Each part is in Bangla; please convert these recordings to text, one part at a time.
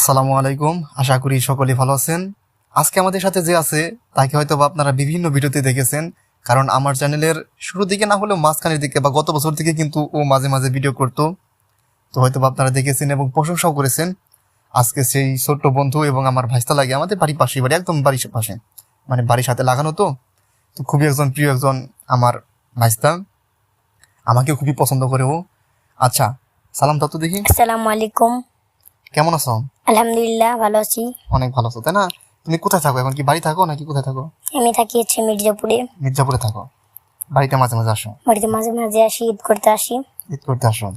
আসসালামু আলাইকুম। আশা করি সকলেই ভালো আছেন। আজকে আমাদের সাথে যে আছে, তাকে হয়তো বা আপনারা বিভিন্ন ভিডিওতে দেখেছেন, কারণ আমার চ্যানেলের শুরুর দিকে না হলেও মাঝখানের দিকে বা গত বছর থেকে কিন্তু ও মাঝে মাঝে ভিডিও করতো। তো হয়তো বা আপনারা দেখেছেন এবং প্রশংসাও করেছেন। আজকে সেই ছোট্ট বন্ধু এবং আমার ভাইস্তা লাগে আমাদের বাড়ির পাশে, বাড়ি একদম বাড়ির পাশে মানে বাড়ির সাথে লাগানো তো। তো খুবই একজন প্রিয় একজন আমার ভাইস্তা। আমাকে খুবই পছন্দ করে ও। আচ্ছা সালাম তো দেখি। আসসালামু আলাইকুম। কেমন আছো? আলহামদুলিল্লাহ ভালো আছি। অনেক ভালো আছো তাই না? তুমি কোথায় থাকো? এখন কি বাড়ি থাকো নাকি কোথায় থাকো? আমি থাকি হচ্ছে মির্জাপুরে। মির্জাপুরে থাকো। বাড়িতে মাঝে মাঝে আসো। বাড়িতে মাঝে মাঝে আসি ঈদ করতে আসি। ঈদ করতে আসো।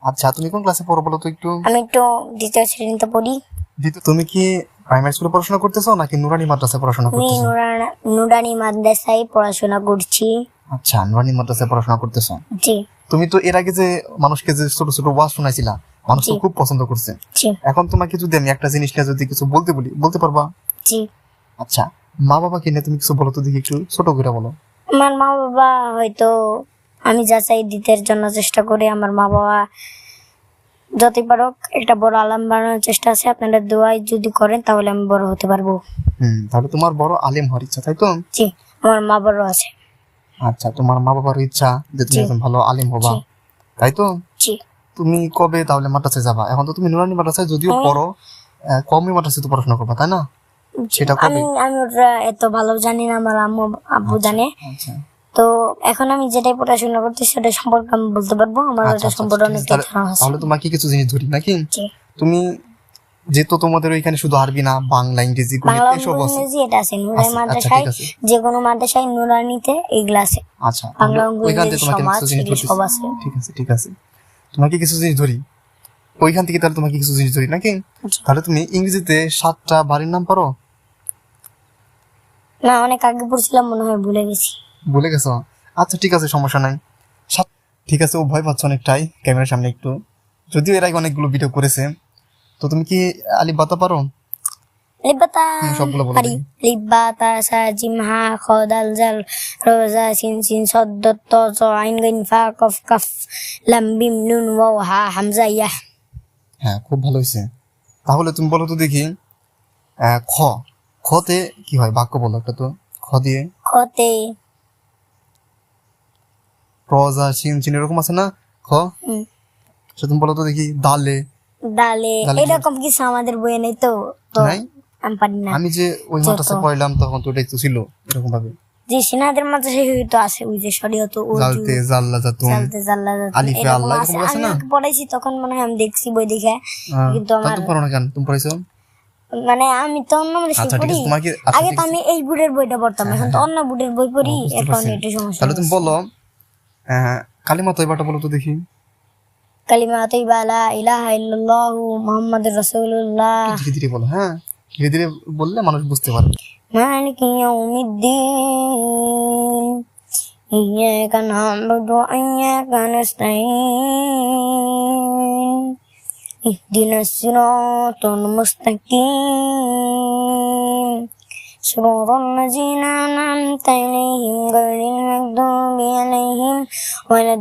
আচ্ছা তুমি কোন ক্লাসে পড়ো বলো তো একটু? আমি একটু দ্বিতীয় শ্রেণীতে পড়ি। দ্বিতীয়- তুমি কি প্রাইমারি স্কুলে পড়াশোনা করতেছো নাকি নুরানি মাদ্রাসায় পড়াশোনা আমি করতেছো? নুরানা- নুরানি মাদ্রাসায় পড়াশোনা করছি। আচ্ছা নুরানি মাদ্রাসায় পড়াশোনা করতেছো। জি। তুমি তো এর আগে যে মানুষকে যে ছোট ছোট ওয়াজ শোনাইছিলা মানুষ তো খুব পছন্দ করছে। এখন তোমাকে যদি আমি একটা জিনিস নিয়ে যদি কিছু বলতে বলি বলতে পারবা? জি। আচ্ছা মা বাবাকে নিয়ে তুমি কিছু বলো তো দেখি একটু ছোট করে বলো। আমার মা বাবা হয়তো আমি যা চাই দিতে জন্য চেষ্টা করি আমার মা বাবা যতই পারক একটা বড় আলাম বানানোর চেষ্টা আছে আপনারা দোয়াই যদি করেন তাহলে আমি বড় হতে পারব। হুম তাহলে তোমার বড় আলেম হওয়ার ইচ্ছা তাই তো? জি আমার মা বড় আছে। আচ্ছা তোমার মা বাবার ইচ্ছা যে তুমি একজন ভালো আলিম হবা। তাই তো? জি। তুমি কবে তাহলে মাদ্রাসায় যাবা? এখন তো তুমি নুরানি মাদ্রাসায় যদিও হ্যাঁ। পড়ো কমই মাদ্রাসায় তো পড়াশোনা করবা তাই না? সেটা কবে? আমি ওটা এত ভালো জানি না আমার আম্মু আব্বু জানে। আচ্ছা। তো এখন আমি যেটাই পড়াশোনা করতে সেটা সম্পর্কে আমি বলতে পারব আমার আচ্ছা, ওটা আচ্ছা, সম্পর্কে অনেক তাহলে- আছে। তাহলে তোমাকে কিছু জিনিস ধরি নাকি। তুমি যেহেতু তোমাদের ওইখানে শুধু আরবি না বাংলা ইংরেজি গণিত এসব আছে। ইংরেজি এটা আছে নুরানি আচ্ছা, আচ্ছা, মাদ্রাসায়। যে কোনো মাদ্রাসায় নুরানিতে এগুলা আছে। আচ্ছা বাংলা ইংরেজি সমাজ ঠিক আছে ঠিক আছে। তোমাকে কিছু জিনিস ধরি। ওইখান থেকে তাহলে তোমাকে কিছু জিনিস ধরি নাকি? তাহলে তুমি ইংরেজিতে সাতটা বাড়ির নাম পারো? না অনেক আগে পড়ছিলাম মনে হয় ভুলে গেছি। ভুলে গেছো? আচ্ছা ঠিক আছে সমস্যা নাই। সাত ঠিক আছে ও ভয় পাচ্ছ অনেকটাই ক্যামেরার সামনে একটু। যদিও এর আগে অনেকগুলো ভিডিও করেছে। তো তুমি কি আলি বাতা পারো? সবগুলো বলে পারি। দিই। লিবাতা জিম হা খ দাল জাল রোজা সিন সিন সদ্দ ত চ আইন গাইন ফা কফ কাফ লাম বিম নুন ওয়াও হা হামজা ইয়া। হ্যাঁ খুব ভালো হয়েছে তাহলে তুমি বলো তো দেখি খ। খতে কি হয়? বাক্য বলো একটা তো। খ দিয়ে? খতে। প্রজা সিন চিন এরকম আছে না? খ। সে তুমি বলো তো দেখি দালে। ডালে ডালে কি? এরকম কিছু আমাদের বইয়ে নেই তো। তো নাই? আমি পারি না। আমি যে ওই মাদ্রাসা পড়লাম তখন তো ওটাই তো ছিল এরকম ভাবে যে সিনাদের সেই তো আছে ওই যে শরীয়ত উজু জালতে জাল্লা জাতুন চালতে জাল্লা জাতুন, আলিফে আল্লাহ, এরকম আছে না? পড়াইছি তখন মনে হয় আমি দেখছি বই দেখে। কিন্তু আমার তুমি পড়ো না কেন? তুমি পড়াইছো? মানে আমি তো অন্য মানে আচ্ছা পড়ি। আগে তো আমি এই বুড়ের বইটা পড়তাম এখন তো অন্য বুড়ের বই পড়ি এখন পারছি। একটু সমস্যা তাহলে তুমি বলো কালিমা তৈবাটা বলো তো দেখি। কালিমা তাইবা লা ইলাহা ইল্লাল্লাহু মুহাম্মাদুর রাসূলুল্লাহ। ধীরে ধীরে বলো হ্যাঁ। ধীরে ধীরে বললে মানুষ বুঝতে পারবে مالك يوم الدين إياك نعبد وإياك نستعين اهدنا الصراط المستقيم صراط الذين أنعمت عليهم غير المغضوب عليهم ولا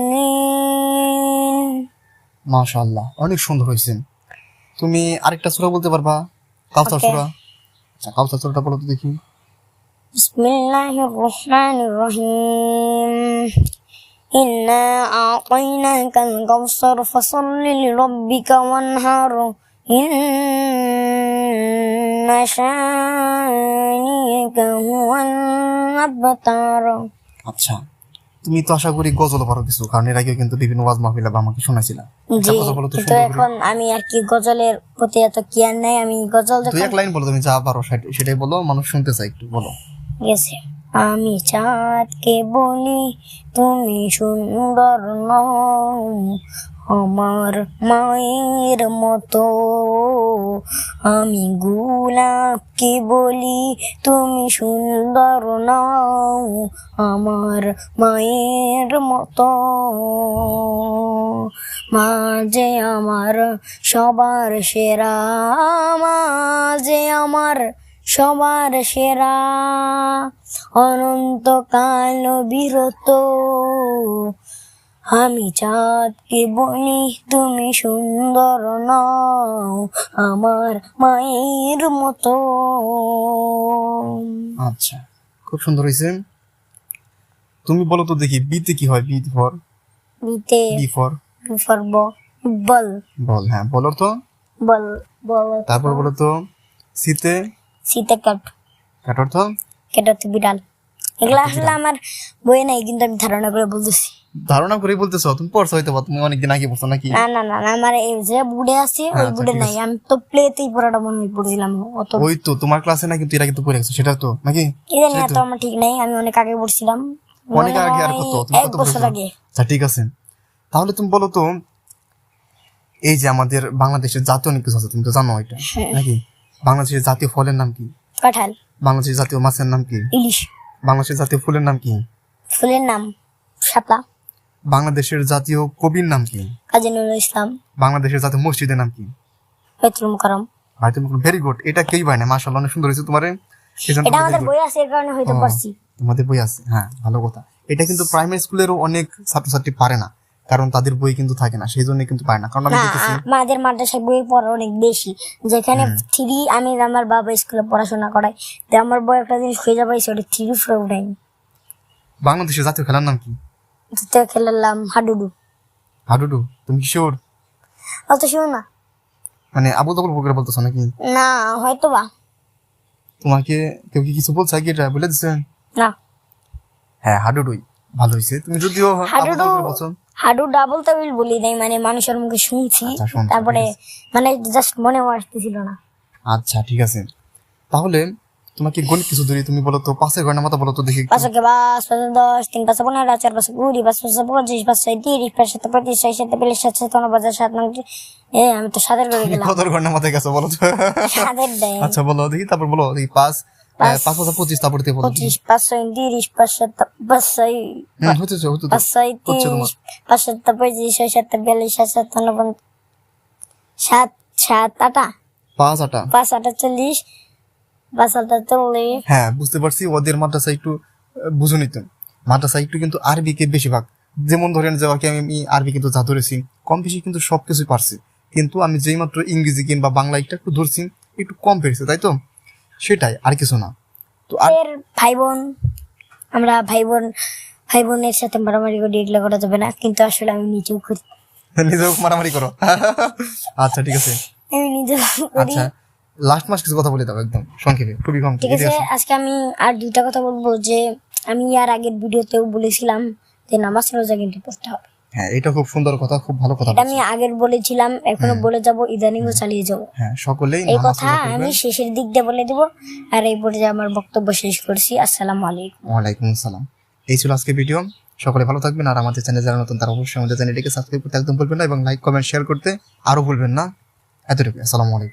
الضالين মাশাআল্লাহ অনেক সুন্দর হয়েছে তুমি আরেকটা সুরা বলতে পারবা? কাউসার সুরা। আচ্ছা কাউসার সুরাটা বলো তো দেখি। বিসমিল্লাহির রহমানির রহিম। ইন্না আ'তাইনাকাল কাউসার ফসল্লি লিরাব্বিকা ওয়ানহার। ইন্না হুয়াল আবতার। আচ্ছা। তুমি তো আশা করি গজল পারো কিছু কারণ এর আগে কিন্তু বিভিন্ন ওয়াজ মাহফিলে আমাকে শোনাইছিলা। জি তো কিন্তু এখন আমি আর কি গজলের প্রতি এত কেয়ার নাই আমি গজল দুই এক লাইন বলো তুমি যা পারো সেটাই বলো মানুষ শুনতে চাই একটু বলো। গেছে। আমি চাঁদকে বলি তুমি সুন্দর নও আমার মায়ের মতো। আমি গোলাপকে বলি? তুমি সুন্দর নাও আমার মায়ের মতো। মাঝে আমার সবার সেরা, মাঝে আমার সবার সেরা। অনন্তকাল বিরত আমি চাঁদকে বলি তুমি সুন্দর নও আমার মায়ের মতো। আচ্ছা খুব সুন্দর হয়েছে। তুমি বলো তো দেখি বিতে কি হয়? B for? বিতে B for? For ball. Ball হ্যাঁ বলো তো। বল বল। তারপর বলো তো সিতে শীতে কাট। কাট অর্থ কেটাতে বিড়াল। এগুলা আসলে আমার বইয়ে নাই কিন্তু আমি ধারণা করে বলতেছি। ধারণা করে বলতেছো তুমি পড়ছো হয়তো তুমি অনেকদিন আগে পড়ছো নাকি? না না না না, আমার এই যে বুড়ে আছে ওই আচ্ছা, বুড়ে নাই আমি তো প্লেতেই পড়াটা মনে পড়ছিলাম অত ওই তো তোমার ক্লাসে না কিন্তু এরা কিন্তু পড়ে গেছো সেটা তো নাকি? কি জানি এত আমার ঠিক নাই আমি অনেক আগে পড়ছিলাম। অনেক আগে আর কত তুমি কত বছর আগে। আচ্ছা ঠিক আছে। তাহলে তুমি বলো তো এই যে আমাদের বাংলাদেশের জাতীয় অনেক কিছু আছে তুমি তো জানো এটা হ্যাঁ। নাকি? বাংলাদেশের জাতীয় ফলের নাম কি? কাঁঠাল। বাংলাদেশের জাতীয় মাছের নাম কি? ইলিশ। বাংলাদেশের জাতীয় ফুলের নাম কি? ফুলের নাম শাপলা। বাংলাদেশের জাতীয় কবির নাম কি? কাজী নুরুল ইসলাম। বাংলাদেশের জাতীয় মসজিদের নাম কি? ভাই তুমি ভেরি গুড এটা কেই পায় মাশাআল্লাহ অনেক সুন্দর হয়েছে তোমার। এটা আমাদের বই আছে এর কারণে হয়তো পারছি তোমাদের বই আছে হ্যাঁ ভালো কথা। এটা কিন্তু প্রাইমারি স্কুলেরও অনেক ছাত্রছাত্রী পারে না কারণ তাদের বই কিন্তু থাকে না সেই জন্য কিন্তু পারে না। কারণ আমি দেখেছি আমাদের মাদ্রাসায় বই পড়া অনেক বেশি। যেখানে থ্রি আমি আমার বাবা স্কুলে পড়াশোনা করাই তো আমার বই একটা জিনিস খুঁজে পাইছি ওটা থ্রি ফোর উঠাই বাংলাদেশের জাতীয় খেলার নাম কি? তো খেলালাম হাডুডু। হাডুডু? তুমি কি শিওর অত শুনো না। মানে আবু তাবুল বকরে বলতেছো নাকি? না হয়তো বা তোমাকে কেউ কি কিছু বলছে কি এটা বলে দিছে? না। হ্যাঁ হাডুডুই। ভালো হয়েছে। তুমি যদিও হাডুডু হাডু ডাবল তাবিল বলি নাই মানে মানুষের মুখে শুনছি। আচ্ছা, তারপরে মানে জাস্ট মনে আসতেছিল না। আচ্ছা ঠিক আছে। তাহলে তোমাকে গণিত কিছু ধরি তুমি বলো তো পাশের ঘরের মতো বলো তো দেখি। একটু। পাঁচশো কে বাস পাঁচশো দশ তিন পাঁচশো পনেরো চার পাঁচশো কুড়ি পাঁচ পাঁচশো পঁচিশ পাঁচশো তিরিশ পাঁচ সাথে পঁয়ত্রিশ ছয় সাথে বিশ সাত সাত পঞ্চাশ সাত নয় এ আমি তো সাতের করে গেলাম। কত ঘরের মাথায় গেছো বলো তো? সাতের দেয় আচ্ছা বলো দেখি তারপর বলো দেখি পাঁচ পাঁচ পাঁচ পঁচিশ তারপর দিয়ে বলো পঁচিশ পাঁচশো তিরিশ পাঁচশো পাঁচশো হুম, হচ্ছে তো, হচ্ছে তো। পাঁচশো হচ্ছে তিরিশ পাঁচশো পঁয়ত্রিশ ছয় সাত বিয়াল্লিশ সাত সাত সাত সাত আটা। পাঁচ আটা। পাঁচ আটা চল্লিশ আটা হ্যাঁ বুঝতে পারছি ওদের মাদ্রাসা একটু বুঝে মাদ্রাসা একটু কিন্তু আরবিকে বেশিরভাগ যেমন ধরেন যে ওকে আমি আরবি কিন্তু যা ধরেছি কম বেশি কিন্তু সবকিছুই পারছি। কিন্তু আমি যেই মাত্র ইংরেজি কিংবা বাংলা একটা একটু ধরছি একটু কম পেরেছে তাই তো? সেটাই আর কিছু না। তো আর ভাই বোন আমরা ভাই বোন ভাই বোনের সাথে মারামারি করি এগুলো করা যাবে না। কিন্তু আসলে আমি নিজেও করি। নিজেও মারামারি করো। আচ্ছা ঠিক আছে। আমি নিজেও আচ্ছা লাস্ট মাস কিছু কথা বলে দাও একদম সংক্ষেপে খুবই কম ঠিক আছে আজকে আমি আর দুইটা কথা বলব যে আমি আর আগের ভিডিওতেও বলেছিলাম যে নামাজ রোজা কিন্তু পড়তে হবে। হ্যাঁ এটা খুব সুন্দর কথা খুব ভালো কথা আমি আগের বলেছিলাম এখনও বলে যাব ইদানিংও চালিয়ে যাব। হ্যাঁ সকলেই এই কথা আমি শেষের দিক দিয়ে বলে দিব আর এই পর্যায়ে আমার বক্তব্য শেষ করছি আসসালামু আলাইকুম। ওয়ালাইকুম আসসালাম। এই ছিল আজকে ভিডিও সকলে ভালো থাকবেন আর আমাদের চ্যানেল যারা নতুন তারা অবশ্যই আমাদের চ্যানেলটিকে সাবস্ক্রাইব করতে একদম ভুলবেন না এবং লাইক কমেন্ট শেয়ার করতে আরও ভুলবেন না। এতটুকু আসসালামু আলাইকুম।